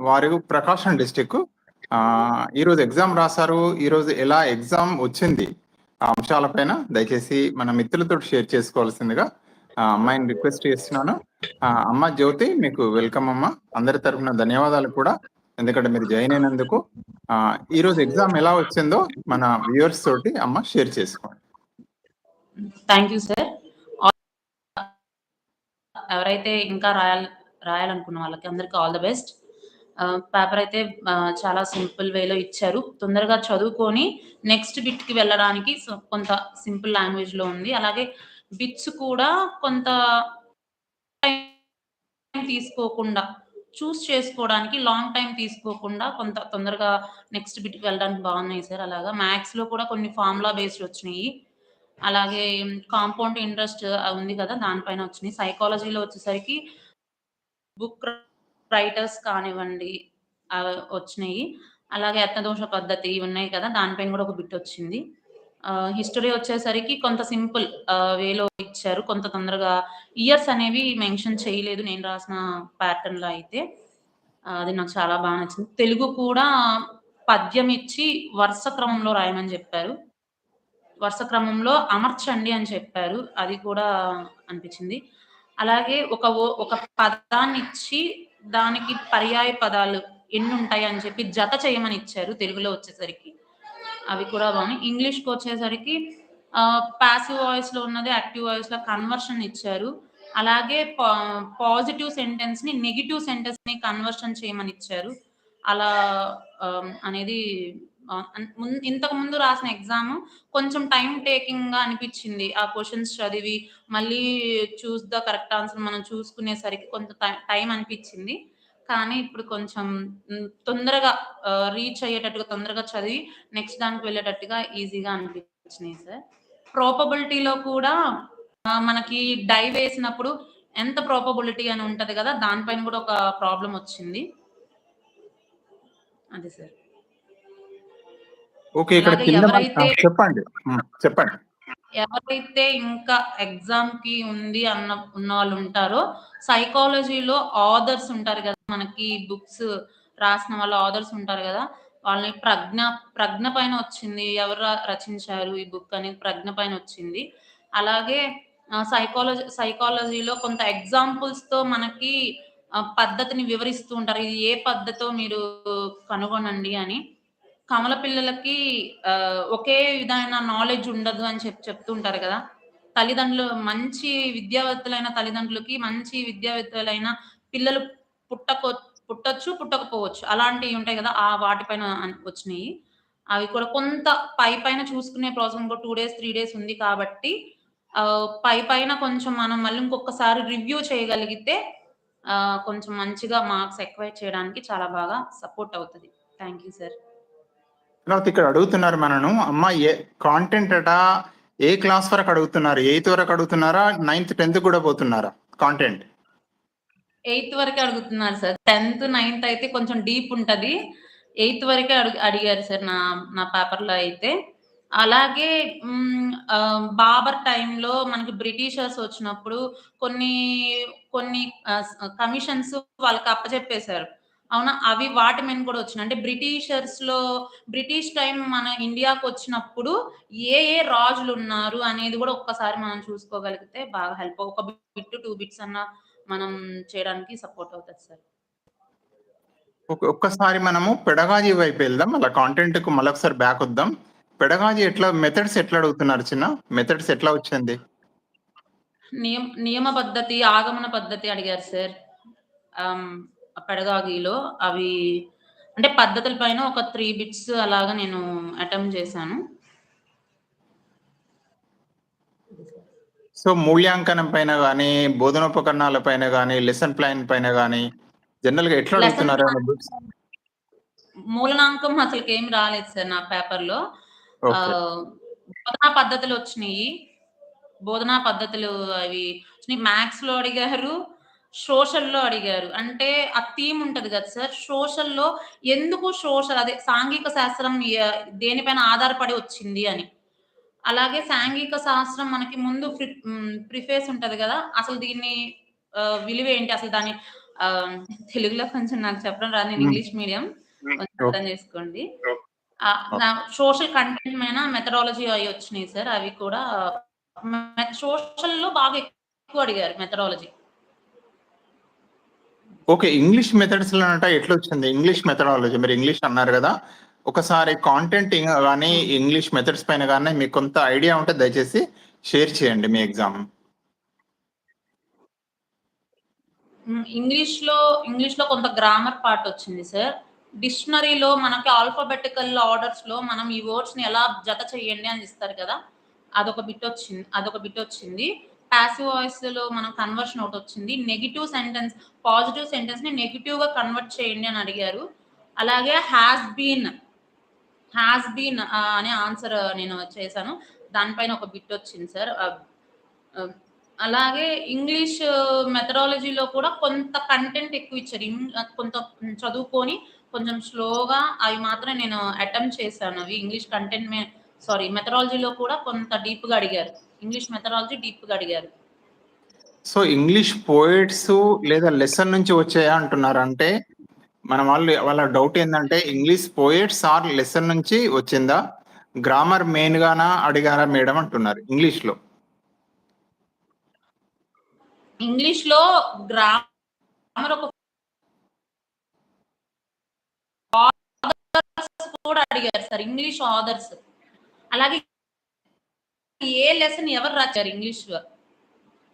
వారు ప్రకాశం డిస్టిక్ ఈరోజు ఎగ్జామ్ రాశారు. ఈరోజు ఎలా ఎగ్జామ్ వచ్చింది ఆ అంశాలపైన దయచేసి మన మిత్రులతో షేర్ చేసుకోవాల్సిందిగా అమ్మాయిని రిక్వెస్ట్ చేస్తున్నాను. ఆ, అమ్మ జ్యోతి మీకు వెల్కమ్ అమ్మ. అందరి తరఫున ధన్యవాదాలు కూడా. ఎందుకంటే మీరు జాయిన్ అయినందుకు ఈరోజు ఎగ్జామ్ ఎలా వచ్చిందో మన వ్యూవర్స్ తోటి అమ్మ షేర్ చేసుకోండి. Thank you sir. ఎవరైతే ఇంకా రాయాలి రాయాలనుకున్న వాళ్ళకి అందరికీ ఆల్ ద బెస్ట్. పేపర్ అయితే చాలా సింపుల్ వేలో ఇచ్చారు. తొందరగా చదువుకొని నెక్స్ట్ బిట్కి వెళ్ళడానికి కొంత సింపుల్ లాంగ్వేజ్లో ఉంది. అలాగే బిట్స్ కూడా కొంత టైం తీసుకోకుండా చూస్ చేసుకోవడానికి లాంగ్ టైం తీసుకోకుండా కొంత తొందరగా నెక్స్ట్ బిట్కి వెళ్ళడానికి బాగున్నాయి సార్. అలాగా మ్యాథ్స్లో కూడా కొన్ని ఫార్ములా బేస్డ్ వచ్చినాయి. అలాగే కాంపౌండ్ ఇంట్రెస్ట్ ఉంది కదా దానిపైన వచ్చినాయి. సైకాలజీలో వచ్చేసరికి బుక్ రైటర్స్ కానివ్వండి వచ్చినాయి. అలాగే అర్థదోష పద్ధతి ఇవి ఉన్నాయి కదా దానిపైన కూడా ఒక బిట్ వచ్చింది. హిస్టరీ వచ్చేసరికి కొంత సింపుల్ వేలో ఇచ్చారు. కొంత తొందరగా ఇయర్స్ అనేవి మెన్షన్ చేయలేదు నేను రాసిన ప్యాటర్న్లో లో అయితే. అది నాకు చాలా బాగా నచ్చింది. తెలుగు కూడా పద్యం ఇచ్చి వరుస క్రమంలో రాయమని చెప్పారు. వరుస క్రమంలో అమర్చండి అని చెప్పారు. అది కూడా అనిపించింది. అలాగే ఒక ఓ- ఒక పదాన్ని ఇచ్చి దానికి పర్యాయ పదాలు ఎన్ని ఉంటాయి అని చెప్పి జత చేయమని ఇచ్చారు తెలుగులో వచ్చేసరికి. అవి కూడా బాగున్నాయి. ఇంగ్లీష్కి వచ్చేసరికి పాసివ్ వాయిస్లో ఉన్నది యాక్టివ్ వాయిస్లో కన్వర్షన్ ఇచ్చారు. అలాగే పాజిటివ్ సెంటెన్స్ని నెగిటివ్ సెంటెన్స్ని కన్వర్షన్ చేయమని ఇచ్చారు. అలా అనేది ఇంతకు ముందు రాసిన ఎగ్జామ్ కొంచెం టైం టేకింగ్గా అనిపించింది. ఆ క్వశ్చన్స్ చదివి మళ్ళీ చూస్ ద కరెక్ట్ ఆన్సర్ మనం చూసుకునేసరికి కొంత టైం అనిపించింది. కానీ ఇప్పుడు కొంచెం తొందరగా రీచ్ అయ్యేటట్టుగా తొందరగా చదివి నెక్స్ట్ దానికి వెళ్ళేటట్టుగా ఈజీగా అనిపించినాయి సార్. ప్రోపబిలిటీలో కూడా మనకి డై వేసినప్పుడు ఎంత ప్రోపబిలిటీ అని ఉంటది కదా దానిపైన కూడా ఒక ప్రాబ్లం వచ్చింది. అదే సార్. ఓకే ఇక్కడ కింద చెప్పండి. చెప్పండి. ఎవరైతే ఇంకా ఎగ్జామ్కి ఉంది అన్న ఉన్న వాళ్ళు ఉంటారో సైకాలజీలో ఆథర్స్ ఉంటారు కదా మనకి బుక్స్ రాసిన వాళ్ళ ఆథర్స్ ఉంటారు కదా వాళ్ళని ప్రజ్ఞ ప్రజ్ఞ పైన వచ్చింది. ఎవరు రచించారు ఈ బుక్ అని ప్రజ్ఞ పైన వచ్చింది. అలాగే సైకాలజీ సైకాలజీలో కొంత ఎగ్జాంపుల్స్తో మనకి పద్ధతిని వివరిస్తూ ఉంటారు. ఇది ఏ పద్ధతో మీరు కనుగొనండి అని. కమల పిల్లలకి ఒకే విధమైన నాలెడ్జ్ ఉండదు అని చెప్పి చెప్తుంటారు కదా. తల్లిదండ్రులు మంచి విద్యావేత్తలైన తల్లిదండ్రులకి మంచి విద్యావేత్తలైన పిల్లలు పుట్టకో పుట్టచ్చు పుట్టకపోవచ్చు. అలాంటివి ఉంటాయి కదా ఆ వాటిపైన వచ్చినాయి. అవి కూడా కొంత పై పైన చూసుకునే ప్రాసెస్ ఇంకో టూ డేస్ త్రీ డేస్ ఉంది కాబట్టి పై పైన కొంచెం మనం మళ్ళీ ఇంకొకసారి రివ్యూ చేయగలిగితే కొంచెం మంచిగా మార్క్స్ ఎక్వైట్ చేయడానికి చాలా బాగా సపోర్ట్ అవుతుంది. Thank you sir. తర్వాత ఇక్కడ అడుగుతున్నారు మనను అమ్మ ఏ కాంటెంట్ అట? ఏ క్లాస్ వరకు అడుగుతున్నారు? ఎయిత్ వరకు అడుగుతున్నారా? నైన్త్ టెన్త్ కూడా పోతున్నారా? కాంటెంట్ ఎయిత్ వరకే అడుగుతున్నారు సార్. టెన్త్ నైన్త్ అయితే కొంచెం డీప్ ఉంటది. ఎయిత్ వరకే అడుగు అడిగారు సార్ నా నా పేపర్లో అయితే. అలాగే బాబర్ టైంలో మనకి బ్రిటిషర్స్ వచ్చినప్పుడు కొన్ని కొన్ని కమిషన్స్ వాళ్ళకి అప్పచెప్పేశారు. అవునా? అవి వాటి మీద కూడా వచ్చినాయి. అంటే బ్రిటిషర్స్లో బ్రిటిష్ టైం మన ఇండియాకి వచ్చినప్పుడు ఏ ఏ రాజులు ఉన్నారు అనేది కూడా ఒక్కసారి మనం చూసుకోగలిగితే బాగా హెల్ప్. ఒక బిట్ టూ బిట్స్ అన్న మనం చేయడానికి సపోర్ట్ అవుతుంది సార్. ఒక- ఒక్కసారి మనము పెడగాజీ వైపు వెళ్దాం. అలా కాంటెంట్కు మళ్ళొకసారి బ్యాక్ వద్దాం. పెడగాజీ ఎట్లా మెథడ్స్ ఎట్లా అడుగుతున్నారు చిన్న? మెథడ్స్ ఎట్లా వచ్చింది? నియమ నియమ పద్ధతి ఆగమన పద్ధతి అడిగారు సార్. పెడగాగిలో అవి అంటే పద్ధతుల పైన ఒక త్రీ బిట్స్ అలాగా నేను అటెంప్ట్ చేశాను. సో మూల్యాంకనం పైన కానీ బోధనోపకరణాల పైన కానీ లెసన్ ప్లాన్ పైన కానీ జనరల్గా ఎట్లా అడుగుతున్నారు మూలనాంకం అసలు ఏం రాలేదు సార్ నా పేపర్లో బోధనా పద్ధతులు వచ్చినాయి. బోధనా పద్ధతులు అవి మ్యాథ్స్లో అడిగారు. సోషల్లో అడిగారు అంటే ఆ థీమ్ ఉంటది కదా సార్ సోషల్లో ఎందుకు సోషల్ అదే సాంఘిక శాస్త్రం దేనిపైన ఆధారపడి వచ్చింది అని అలాగే సాంఘిక శాస్త్రం మనకి ముందు ప్రిఫేస్ ఉంటది కదా అసలు దీన్ని విలువ ఏంటి అసలు దాని తెలుగులో కొంచెం నాకు చెప్పడం రాదు. నేను. English medium. అర్థం చేసుకోండి. సోషల్ కంటెంట్ మీద మెథడాలజీ అయి వచ్చినాయి సార్. అవి కూడా సోషల్‌లో బాగా ఎక్కువ అడిగారు మెథడాలజీ. ఓకే. ఇంగ్లీష్ మెథడ్స్‌లోనట ఎట్లొచ్చింది? ఇంగ్లీష్ మెథడాలజీ మీరు ఇంగ్లీష్ అన్నారు కదా ఒకసారి కాంటెంట్ కానీ ఇంగ్లీష్ మెథడ్స్ పైన కానీ మీకు కొంత ఐడియా ఉంటే దయచేసి షేర్ చేయండి మీ ఎగ్జామ్. హ్మ్. ఇంగ్లీష్‌లో ఇంగ్లీష్‌లో కొంత గ్రామర్ పార్ట్ వచ్చింది సార్. డిక్షనరీలో మనకి ఆల్ఫాబెటికల్ ఆర్డర్స్‌లో మనం ఈ వర్డ్స్‌ని ఎలా జత చేయండి అని ఇస్తారు కదా! అదొక బిట్ వచ్చింది. అదొక బిట్ వచ్చింది. ప్యాసివ్ వాయిస్లో మనం కన్వర్షన్ ఒకటి వచ్చింది నెగిటివ్ సెంటెన్స్ పాజిటివ్ సెంటెన్స్ని నెగిటివ్గా కన్వర్ట్ చేయండి అని అడిగారు. అలాగే హాస్ బీన్, హాస్ బీన్ అనే ఆన్సర్ నేను చేశాను. దానిపైన ఒక బిట్ వచ్చింది సార్. అలాగే ఇంగ్లీష్ మెథడాలజీలో కూడా కొంత కంటెంట్ ఎక్కువ ఇచ్చారు. కొంత చదువుకొని కొంచెం స్లోగా అవి మాత్రం నేను అటెంప్ట్ చేశాను అవి. ఇంగ్లీష్ కంటెంట్ మే సారీ మెథడాలజీలో కూడా కొంత డీప్‌గా అడిగారు. ఇంగ్లీష్ మెథడాలజీ డీప్‌గా అడిగారు. సో, ఇంగ్లీష్ పోయెట్స్ లేదా లెసన్ నుంచి వచ్చాయా అంటున్నారు. అంటే మన వాళ్ళు వాళ్ళ డౌట్ ఏందంటే ఇంగ్లీష్ పోయెట్స్ ఆర్ లెసన్ నుంచి వచ్చిందా? గ్రామర్ మెయిన్‌గానా అడిగారా మేడం అంటున్నారు ఇంగ్లీష్‌లో. ఇంగ్లీష్‌లో గ్రామర్ ఒక కూడా అడిగారు సార్. English authors. అలాగే ఏ లెసన్ ఎవరు రాశారు ఇంగ్లీష్‌లో? హ్మ్.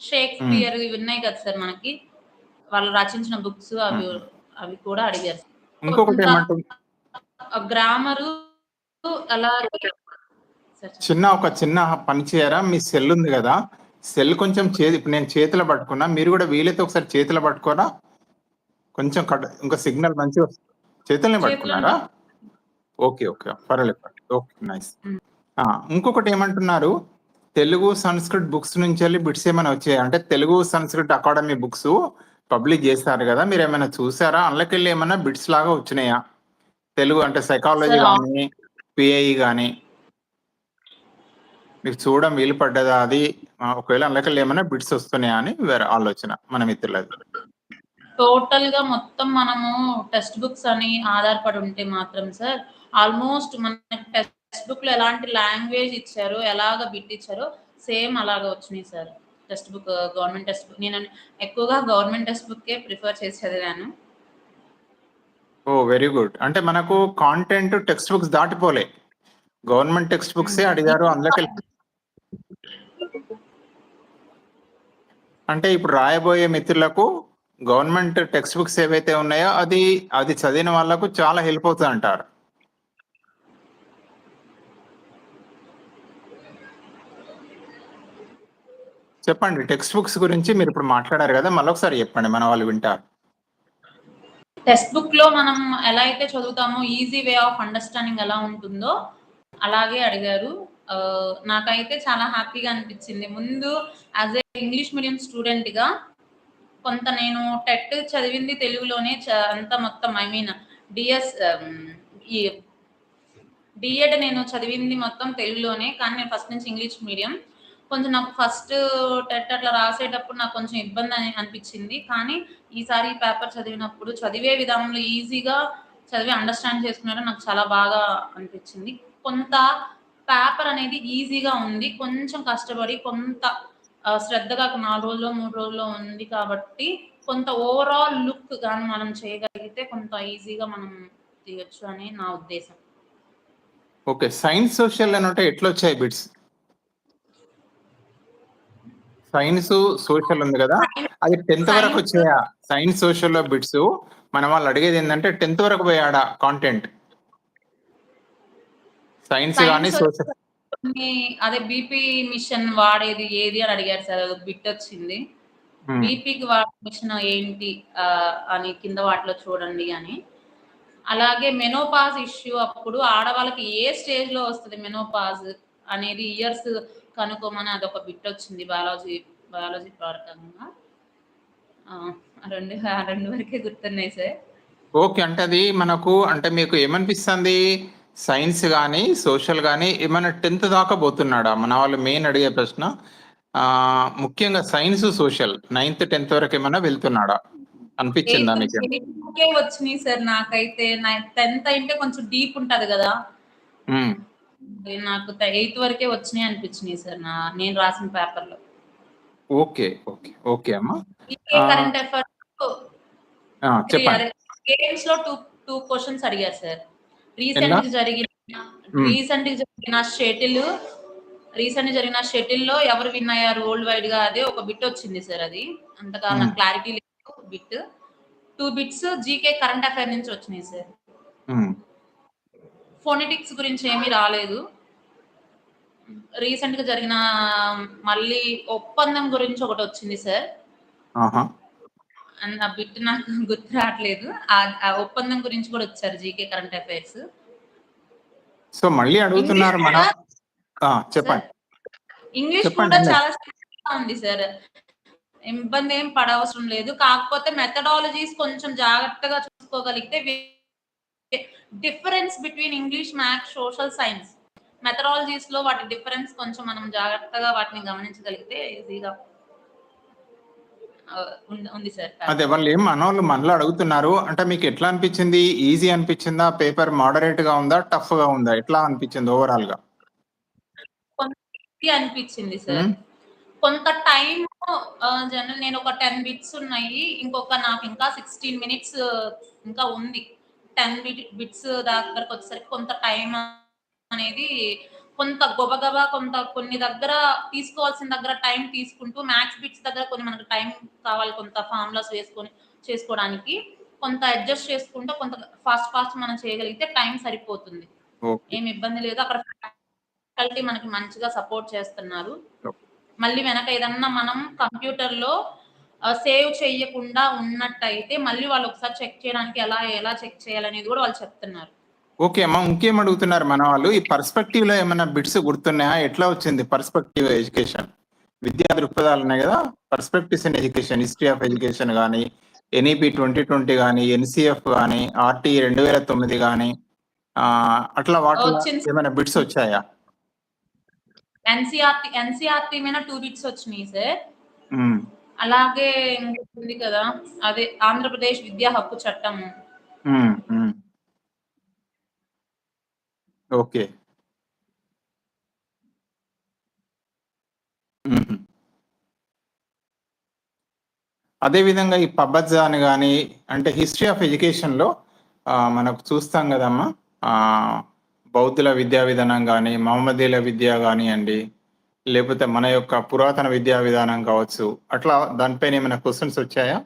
షేక్స్‌పియర్ ఇవి ఉన్నాయి కదా సార్ మనకి. వాళ్ళు రచించిన బుక్స్ అవి హ్మ్. అవి కూడా అడిగారు. గ్రామరు చెప్పండి. చిన్న ఒక చిన్న పని చేయరా? మీ సెల్ ఉంది గదా! సెల్ కొంచెం చే ఇప్పుడు నేను చేతిలో పట్టుకున్నా. మీరు గూడా వీలైతే ఒకసారి చేతిలో పట్టుకోరా? కొంచెం కట్ ఇంకా సిగ్నల్ మంచిగా చేతుల్నే చేతిలోనే పట్టుకున్నారా? ఓకే. ఓకే. పర్వాలేదు. ఓకే. నైస్. ఇంకొకటి ఏమంటున్నారు? తెలుగు, సంస్కృత్ బుక్స్ నుంచెల్లి బిట్స్ ఏమైనా వచ్చాయా? అంటే Telugu, Sanskrit academy books publish చేస్తారు గదా! మీరేమైనా చూసారా? అందులోకెళ్ళి ఏమన్నా బిట్స్ లాగా వచ్చినాయా? తెలుగు అంటే సైకాలజీ గాని, పిఐఈ గాని. మీకు చూడడం వీలు పడ్డదా అది? ఒకవేళ అందులోకెళ్ళి ఏమన్నా బిట్స్ వస్తున్నాయా అని వేరే ఆలోచన మన మిత్రులది. టోటల్‌గా మొత్తం మనము టెక్స్ట్ బుక్స్ అని ఆధారపడి ఉంటే మాత్రం సార్ ఆల్మోస్ట్ మనకి టెక్స్ట్ బుక్‌లో ఎలాంటి లాంగ్వేజ్ ఇచ్చారో, ఎలాగ బిట్ ఇచ్చారో సేమ్ అలాగే వచ్చినాయి sir. Text book government text book నేను ఎక్కువగా గవర్నమెంట్ టెక్స్ట్ బుక్కే ప్రిఫర్ చేసి చదివాను. ఓహ్! Very good. అంటే మనకు కాంటెంట్ టెక్స్ట్ బుక్స్ దాటిపోలే. గవర్నమెంట్ టెక్స్ట్ బుక్సే. అడిగారు. అందులోకెళ్ళి అంటే ఇప్పుడు రాయబోయే మిత్రులకు గవర్నమెంట్ టెక్స్ట్ బుక్స్ ఏవైతే ఉన్నాయో అది, అది చదివిన వాళ్ళకు చాలా హెల్ప్ అవుతదంటారు. చెప్పండి. టెక్స్ట్ బుక్స్ గురించి మీరు ఇప్పుడు మాట్లాడారు గదా! మళ్ళొకసారి చెప్పండి. మన వాళ్ళు వింటారు. టెక్స్ట్ బుక్లో మనం ఎలా అయితే చదువుతామో ఈజీ వే ఆఫ్ అండర్‌స్టాండింగ్ ఎలా ఉంటుందో అలాగే అడిగారు. నాకైతే చాలా హ్యాపీగా అనిపించింది. ముందు యాజ్ ఎ ఇంగ్లీష్ మీడియం స్టూడెంట్‌గా కొంత నేను టెట్ చదివింది తెలుగులోనే అంత మొత్తం ఐ మీన్ డిఎస్ డిఎడ్ నేను చదివింది మొత్తం తెలుగులోనే. కానీ నేను ఫస్ట్ నుంచి ఇంగ్లీష్ మీడియం. కొంచెం నాకు ఫస్ట్ టెట్ అట్లా రాసేటప్పుడు నాకు కొంచెం ఇబ్బంది అని అనిపించింది. కానీ ఈసారి ఈ పేపర్ చదివినప్పుడు చదివే విధానంలో ఈజీగా చదివి అండర్‌స్టాండ్ చేసుకున్నారో నాకు చాలా బాగా అనిపించింది. కొంత పేపర్ అనేది ఈజీగా ఉంది. కొంచెం కష్టపడి కొంత శ్రద్ధగా నాలుగు రోజుల్లో మూడు రోజుల్లో ఉంది కాబట్టి కొంత ఓవరాల్ లుక్ కానీ మనం చేయగలిగితే కొంత ఈజీగా మనం తీయొచ్చు అని నా ఉద్దేశం. ఓకే. సైన్స్, సోషల్ అంటే ఎట్లా వచ్చాయి బిట్స్? సైన్సు, సోషల్ ఉంది గదా! అది 10థ్ వరకు వచ్చాయా? సైన్స్, సోషల్‌లో బిట్స్ మన వాళ్ళు అడిగేదేందంటే 10థ్ వరకు పోయాడా కాంటెంట్? సైన్స్ సైన్స్ సోషల్ అదే బీపీ మిషన్ వాడేది ఏది అని అడిగారు సార్. బిట్ వచ్చింది. బీపీకి వాడే మిషన్ ఏంటి అని కింద వాటిలో చూడండి అని. అలాగే మెనోపాజ్ ఇష్యూ అప్పుడు ఆడవాళ్ళకి ఏ స్టేజ్‌లో వస్తది మెనోపాజ్ అనేది ఇయర్స్ కనుక్కోమని అదొక బిట్ వచ్చింది బయాలజీ బయాలజీ ప్రకారంగా. ఆ! ఆ 2 ఆ 2 వరకే గుర్తున్నాయి సార్. ఓకే. అంటే అది మనకు అంటే మీకు ఏమనిపిస్తుంది? సైన్స్ గాని, సోషల్ గాని ఏమైనా 10థ్ దాకా పోతున్నాడా? మన వాళ్ళు మెయిన్ అడిగే ప్రశ్న. ముఖ్యంగా సైన్స్, సోషల్ 9థ్, 10థ్ వరకు ఏమైనా వెళ్తున్నాడా? అనిపించిందా మీకు వచ్చినాయి సార్ నాకైతే టెన్త్ అంటే కొంచెం డీప్ ఉంటది కదా నాకు ఎయిత్ వరకే వచ్చినాయి అనిపించినాయి సార్ నా నేను రాసిన పేపర్లో ఓకే ఓకే ఓకే అమ్మా. కరెంట్ అఫైర్స్ చెప్పండి గేమ్స్లో టూ టూ క్వశ్చన్స్ అడిగారు సార్? రీసెంట్ జరిగిన మ్మ్. రీసెంట్ జరిగిన షటిల్ రీసెంట్ జరిగిన షటిల్లో ఎవరు విన్ అయ్యారు వరల్డ్ వైడ్గా అదే ఒక బిట్ వచ్చింది సార్ అది అంతగా నాకు. క్లారిటీ లేదు bit two bits GK current affair నుంచి వచ్చినాయి సార్ ఫోనెటిక్స్ గురించి ఏమీ రాలేదు. రీసెంట్గా జరిగిన మళ్ళీ ఒప్పందం గురించి ఒకటి వచ్చింది సార్. ఆ బిట్ నాకు గుర్తు రావట్లేదు. ఆ ఒప్పందం గురించి కూడా వచ్చారు జీకే కరెంట్ అఫైర్స్. సో మళ్ళీ అడుగుతున్నారు మన చెప్పండి. ఇంగ్లీష్ కూడా. చాలా ఉంది సార్. ఇబ్బంది ఏం పడవసరం లేదు. కాకపోతే మెథడాలజీస్ కొంచెం జాగ్రత్తగా చూసుకోగలిగితే difference between English maths social science మెథడాలజీస్లో వాటి డిఫరెన్స్ కొంచెం మనం జాగ్రత్తగా వాటిని గమనించగలిగితే ఈజీగా ఉంది- సార్. అదే వాళ్ళు ఏం మనోళ్ళు మనలో అడుగుతున్నారు అంటే మీకు ఎట్లా అనిపించింది? ఈజీ అనిపించిందా? పేపర్ మోడరేట్గా ఉందా? టఫ్గా ఉందా? ఎట్లా అనిపించింది ఓవరాల్గా? అనిపించింది సార్. కొంత టైం జనరల్ నేను ఒక టెన్ బిట్స్ ఉన్నాయి ఇంకొక నాకు ఇంకా సిక్స్టీన్ మినిట్స్ ఇంకా ఉంది. టెన్ బిట్స్ దగ్గరకు వచ్చేసరికి కొంత టైం అనేది కొంత గొబగబా కొంత కొన్ని దగ్గర తీసుకోవాల్సిన దగ్గర టైం తీసుకుంటూ మ్యాథ్స్ బిట్స్ దగ్గర కొన్ని మనకు టైం కావాలి కొంత ఫార్ములాస్ వేసుకొని చేసుకోవడానికి. కొంత అడ్జస్ట్ చేసుకుంటూ కొంత ఫాస్ట్ ఫాస్ట్ మనం చేయగలిగితే టైం సరిపోతుంది. ఏమి ఇబ్బంది లేదు. అక్కడ ఫ్యాకల్టీ మనకి మంచిగా సపోర్ట్ చేస్తున్నారు. మళ్ళీ వెనక ఏదన్నా మనం కంప్యూటర్లో సేవ్ చేయకుండా ఉన్నట్టయితే మళ్ళీ వాళ్ళు ఒకసారి చెక్ చేయడానికి ఎలా ఎలా చెక్ చేయాలనేది కూడా వాళ్ళు చెప్తున్నారు. ఓకే అమ్మా ఇంకేం అడుగుతున్నారు మన వాళ్ళు? ఈ పర్స్పెక్టివ్లో ఏమైనా బిట్స్ గుర్తున్నాయా? ఎట్లా వచ్చింది పర్స్పెక్టివ్ ఎడ్యుకేషన్? విద్యా దృక్పథాలు ఉన్నాయి కదా perspectives in education history of education కానీ ఎన్ఈపి ట్వంటీ ట్వంటీ కానీ ఎన్సిఎఫ్ కానీ ఆర్టీ రెండు వేల తొమ్మిది కానీ అట్లా వచ్చింది. ఏమైనా బిట్స్ వచ్చాయా? ఎన్సీఆర్టీ ఎన్సీఆర్టీ మీద టూ బిట్స్ వచ్చినాయి సార్. అలాగే ఇంకొకటి ఉంది కదా అదే ఆంధ్రప్రదేశ్ విద్యా హక్కు చట్టం ఓకే. అదే అదేవిధంగా ఈ పబ్బజ్జా అని కానీ అంటే హిస్టరీ ఆఫ్ ఎడ్యుకేషన్లో మనకు చూస్తాం కదమ్మా బౌద్ధుల విద్యా విధానం కానీ మహమ్మదీల విద్య కానివ్వండి లేకపోతే మన యొక్క పురాతన విద్యా విధానం కావచ్చు. అట్లా దానిపైన ఏమైనా క్వశ్చన్స్ వచ్చాయా?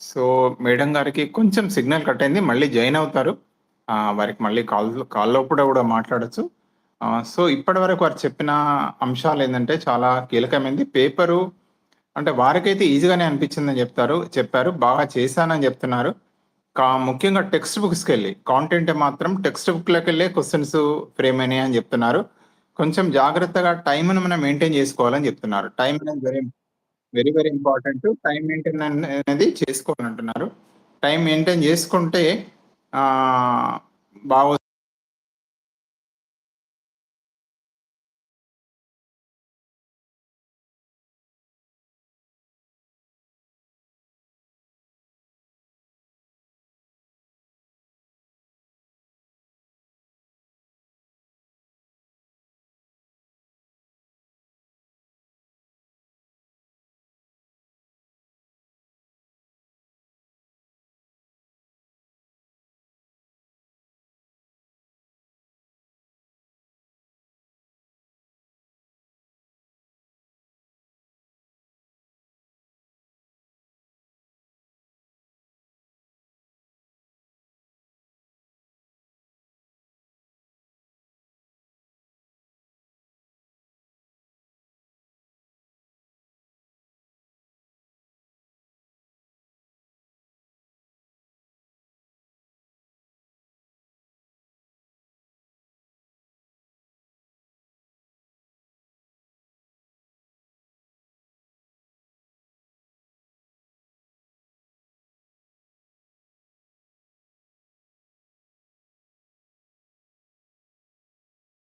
సో మేడం గారికి కొంచెం సిగ్నల్ కట్ అయింది. మళ్ళీ జాయిన్ అవుతారు. వారికి మళ్ళీ కాల్ కాల్లో కూడా కూడా మాట్లాడచ్చు. సో ఇప్పటి వరకు వారు చెప్పిన అంశాలు ఏంటంటే చాలా కీలకమైంది. పేపరు అంటే వారికైతే ఈజీగానే అనిపించిందని చెప్తారు చెప్పారు. బాగా చేశానని చెప్తున్నారు. ముఖ్యంగా టెక్స్ట్ బుక్స్కి వెళ్ళి కాంటెంట్ మాత్రం టెక్స్ట్ బుక్లోకి వెళ్ళే క్వశ్చన్స్ ఫ్రేమ్ అయినాయి అని చెప్తున్నారు. కొంచెం జాగ్రత్తగా టైంను మనం మెయింటైన్ చేసుకోవాలని చెప్తున్నారు. టైం అనేది very very very important time maintain అనేది చేసుకోవాలంటున్నారు. టైం మెయింటైన్ చేసుకుంటే బాగు బాగా